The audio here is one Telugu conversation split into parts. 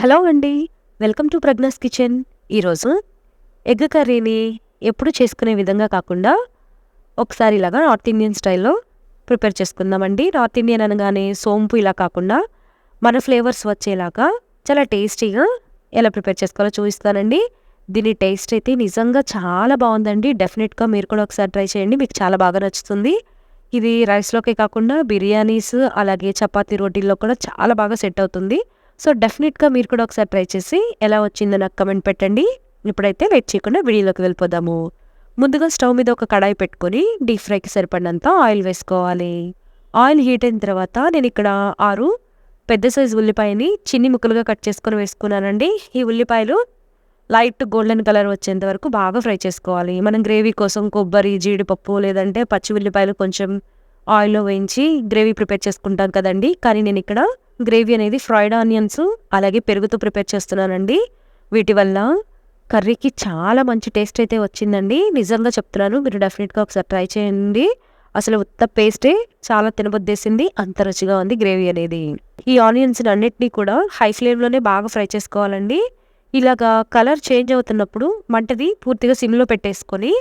హలో అండి. Welcome to Pragna's kitchen. ఈరోజు ఎగ్ కర్రీని ఎప్పుడు చేసుకునే విధంగా కాకుండా ఒకసారి ఇలాగా నార్త్ ఇండియన్ స్టైల్లో ప్రిపేర్ చేసుకుందామండి. నార్త్ ఇండియన్ అనగానే సోంపు ఇలా కాకుండా మన ఫ్లేవర్స్ వచ్చేలాగా చాలా టేస్టీగా ఎలా ప్రిపేర్ చేసుకోవాలో చూపిస్తానండి. దీని టేస్ట్ అయితే నిజంగా చాలా బాగుందండి. డెఫినెట్గా మీరు కూడా ఒకసారి ట్రై చేయండి. మీకు చాలా బాగా నచ్చుతుంది. ఇది రైస్లోకే కాకుండా బిర్యానీస్ అలాగే చపాతీ రోటీల్లో కూడా చాలా బాగా సెట్ అవుతుంది. సో డెఫినెట్గా మీరు కూడా ఒకసారి ట్రై చేసి ఎలా వచ్చిందో నాకు కమెంట్ పెట్టండి. ఇప్పుడైతే వెయిట్ చేయకుండా వీడియోలోకి వెళ్ళిపోదాము. ముందుగా స్టవ్ మీద ఒక కడాయి పెట్టుకొని డీప్ ఫ్రైకి సరిపడినంత ఆయిల్ వేసుకోవాలి. ఆయిల్ హీట్ అయిన తర్వాత నేను ఇక్కడ ఆరు పెద్ద సైజు ఉల్లిపాయని చిన్ని ముక్కలుగా కట్ చేసుకొని వేసుకున్నానండి. ఈ ఉల్లిపాయలు లైట్ గోల్డెన్ కలర్ వచ్చేంత వరకు బాగా ఫ్రై చేసుకోవాలి. మనం గ్రేవీ కోసం కొబ్బరి జీడిపప్పు లేదంటే పచ్చి ఉల్లిపాయలు కొంచెం ఆయిల్లో వేయించి గ్రేవీ ప్రిపేర్ చేసుకుంటాం కదండి. కానీ నేను ఇక్కడ గ్రేవీ అనేది ఫ్రైడ్ ఆనియన్స్ అలాగే పెరుగుతో ప్రిపేర్ చేస్తున్నానండి. వీటి వల్ల కర్రీకి చాలా మంచి టేస్ట్ అయితే వచ్చిందండి. నిజంగా చెప్తున్నాను మీరు డెఫినెట్గా ఒకసారి ట్రై చేయండి. అసలు ఉత్త పేస్టే చాలా తినబొద్దేసింది అంత రుచిగా ఉంది గ్రేవీ అనేది. ఈ ఆనియన్స్ అన్నిటినీ కూడా హై ఫ్లేమ్లోనే బాగా ఫ్రై చేసుకోవాలండి. ఇలాగా కలర్ చేంజ్ అవుతున్నప్పుడు మంటది పూర్తిగా సిమ్లో పెట్టేసుకొని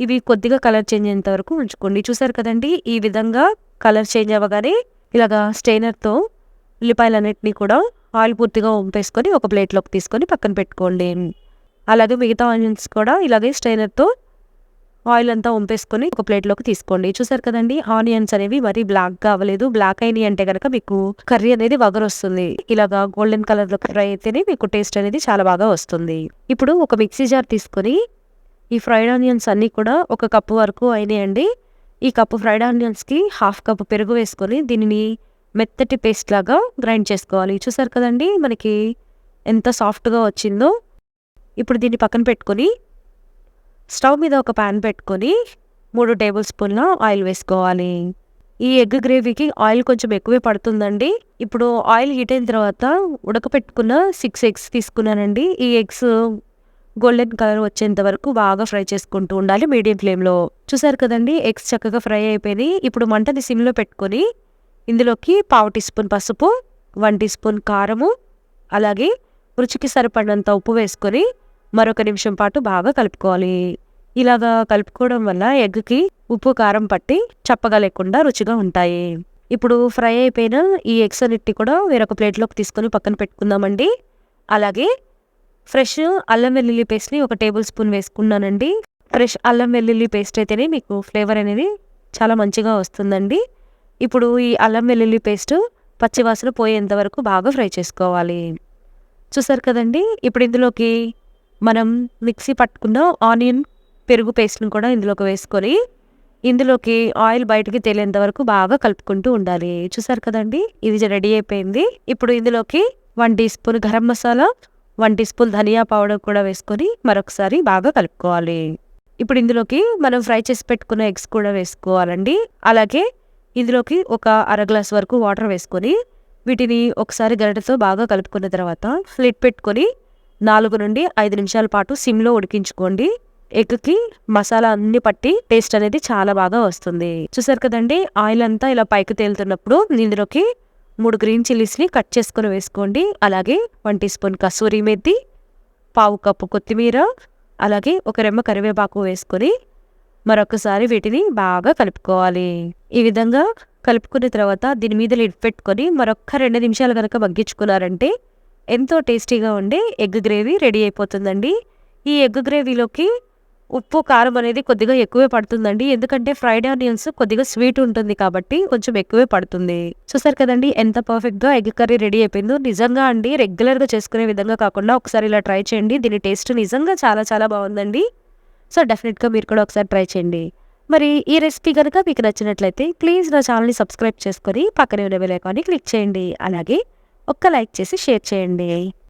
ఇవి కొద్దిగా కలర్ చేంజ్ అయ్యేంత వరకు ఉంచుకోండి. చూసారు కదండి ఈ విధంగా కలర్ చేంజ్ అవ్వగానే ఇలాగా స్టెయినర్తో ఉల్లిపాయలన్నింటినీ కూడా ఆయిల్ పూర్తిగా వంపేసుకొని ఒక ప్లేట్లోకి తీసుకొని పక్కన పెట్టుకోండి. అలాగే మిగతా ఆనియన్స్ కూడా ఇలాగే స్ట్రైనర్తో ఆయిల్ అంతా వంపేసుకొని ఒక ప్లేట్లోకి తీసుకోండి. చూసారు కదండి ఆనియన్స్ అనేవి మరీ బ్లాక్ అవ్వలేదు. బ్లాక్ అయినాయి అంటే కనుక మీకు కర్రీ అనేది వగరొస్తుంది. ఇలాగా గోల్డెన్ కలర్లో ఫ్రై అయితేనే మీకు టేస్ట్ అనేది చాలా బాగా వస్తుంది. ఇప్పుడు ఒక మిక్సీ జార్ తీసుకొని ఈ ఫ్రైడ్ ఆనియన్స్ అన్నీ కూడా ఒక కప్పు వరకు అయినాయండి. ఈ కప్పు ఫ్రైడ్ ఆనియన్స్కి హాఫ్ కప్ పెరుగు వేసుకొని దీనిని మెత్తటి పేస్ట్ లాగా గ్రైండ్ చేసుకోవాలి. చూసారు కదండి? మనకి ఎంత సాఫ్ట్గా వచ్చిందో. ఇప్పుడు దీన్ని పక్కన పెట్టుకొని స్టవ్ మీద ఒక ప్యాన్ పెట్టుకొని మూడు టేబుల్ స్పూన్ల ఆయిల్ వేసుకోవాలి. ఈ ఎగ్ గ్రేవీకి ఆయిల్ కొంచెం ఎక్కువే పడుతుందండి. ఇప్పుడు ఆయిల్ హీట్ అయిన తర్వాత ఉడకపెట్టుకున్న సిక్స్ ఎగ్స్ తీసుకున్నానండి. ఈ ఎగ్స్ గోల్డెన్ కలర్ వచ్చేంత వరకు బాగా ఫ్రై చేసుకుంటూ ఉండాలి మీడియం ఫ్లేమ్లో. చూసారు కదండి? ఎగ్స్ చక్కగా ఫ్రై అయిపోయినాయి. ఇప్పుడు మంటని సిమ్లో పెట్టుకొని ఇందులోకి పావు టీ స్పూన్ పసుపు వన్ టీ స్పూన్ కారము అలాగే రుచికి సరిపడినంత ఉప్పు వేసుకొని మరొక నిమిషం పాటు బాగా కలుపుకోవాలి. ఇలాగా కలుపుకోవడం వల్ల ఎగ్కి ఉప్పు కారం పట్టి చప్పగా లేకుండా రుచిగా ఉంటాయి. ఇప్పుడు ఫ్రై అయిపోయిన ఈ ఎగ్స్ అన్నిటి కూడా వేరొక ప్లేట్లోకి తీసుకొని పక్కన పెట్టుకుందామండి. అలాగే ఫ్రెష్ అల్లం వెల్లుల్లి పేస్ట్ని ఒక టేబుల్ స్పూన్ వేసుకున్నానండి. ఫ్రెష్ అల్లం వెల్లుల్లి పేస్ట్ అయితేనే మీకు ఫ్లేవర్ అనేది చాలా మంచిగా వస్తుందండి. ఇప్పుడు ఈ అల్లం వెల్లుల్లి పేస్ట్ పచ్చివాసన పోయేంత వరకు బాగా ఫ్రై చేసుకోవాలి. చూసారు కదండి? ఇప్పుడు ఇందులోకి మనం మిక్సీ పట్టుకున్న ఆనియన్ పెరుగు పేస్ట్ని కూడా ఇందులోకి వేసుకొని ఇందులోకి ఆయిల్ బయటికి తేలేంత వరకు బాగా కలుపుకుంటూ ఉండాలి. చూసారు కదండి? ఇది రెడీ అయిపోయింది. ఇప్పుడు ఇందులోకి one teaspoon garam masala one teaspoon ధనియా పౌడర్ కూడా వేసుకొని మరొకసారి బాగా కలుపుకోవాలి. ఇప్పుడు ఇందులోకి మనం ఫ్రై చేసి పెట్టుకున్న ఎగ్స్ కూడా వేసుకోవాలండి. అలాగే ఇందులోకి ఒక అర గ్లాస్ వరకు వాటర్ వేసుకొని వీటిని ఒకసారి గరిటతో బాగా కలుపుకున్న తర్వాత లిడ్ పెట్టుకొని నాలుగు నుండి ఐదు నిమిషాల పాటు సిమ్లో ఉడికించుకోండి. ఎగ్కి మసాలా అన్ని పట్టి టేస్ట్ అనేది చాలా బాగా వస్తుంది. చూసారు కదండి ఆయిల్ అంతా ఇలా పైకి తేలుతున్నప్పుడు ఇందులోకి మూడు గ్రీన్ చిల్లీస్ని కట్ చేసుకొని వేసుకోండి. అలాగే one teaspoon kasuri methi పావు కప్పు కొత్తిమీర అలాగే ఒక రెమ్మ కరివేపాకు వేసుకొని మరొకసారి వీటిని బాగా కలుపుకోవాలి. ఈ విధంగా కలుపుకున్న తర్వాత దీని మీద లిడ్ పెట్టుకొని మరొక్క రెండు నిమిషాలు కనుక మగ్గించుకున్నారంటే ఎంతో టేస్టీగా ఉండే ఎగ్ గ్రేవీ రెడీ అయిపోతుందండి. ఈ ఎగ్ గ్రేవీలోకి ఉప్పు కారం అనేది కొద్దిగా ఎక్కువే పడుతుందండి. ఎందుకంటే ఫ్రైడ్ ఆనియన్స్ కొద్దిగా స్వీట్ ఉంటుంది కాబట్టి కొంచెం ఎక్కువే పడుతుంది. చూసారు కదండి ఎంత పర్ఫెక్ట్గా ఎగ్ కర్రీ రెడీ అయిపోయిందో. నిజంగా అండి రెగ్యులర్గా చేసుకునే విధంగా కాకుండా ఒకసారి ఇలా ట్రై చేయండి. దీని టేస్ట్ నిజంగా చాలా చాలా బాగుందండి. సో డెఫినెట్గా మీరు కూడా ఒకసారి ట్రై చేయండి. మరి ఈ రెసిపీ కనుక మీకు నచ్చినట్లయితే ప్లీజ్ నా ఛానల్ని సబ్స్క్రైబ్ చేసుకొని పక్కనే ఉన్న బెల్ ఐకాన్ని క్లిక్ చేయండి. అలాగే ఒక్క లైక్ చేసి షేర్ చేయండి.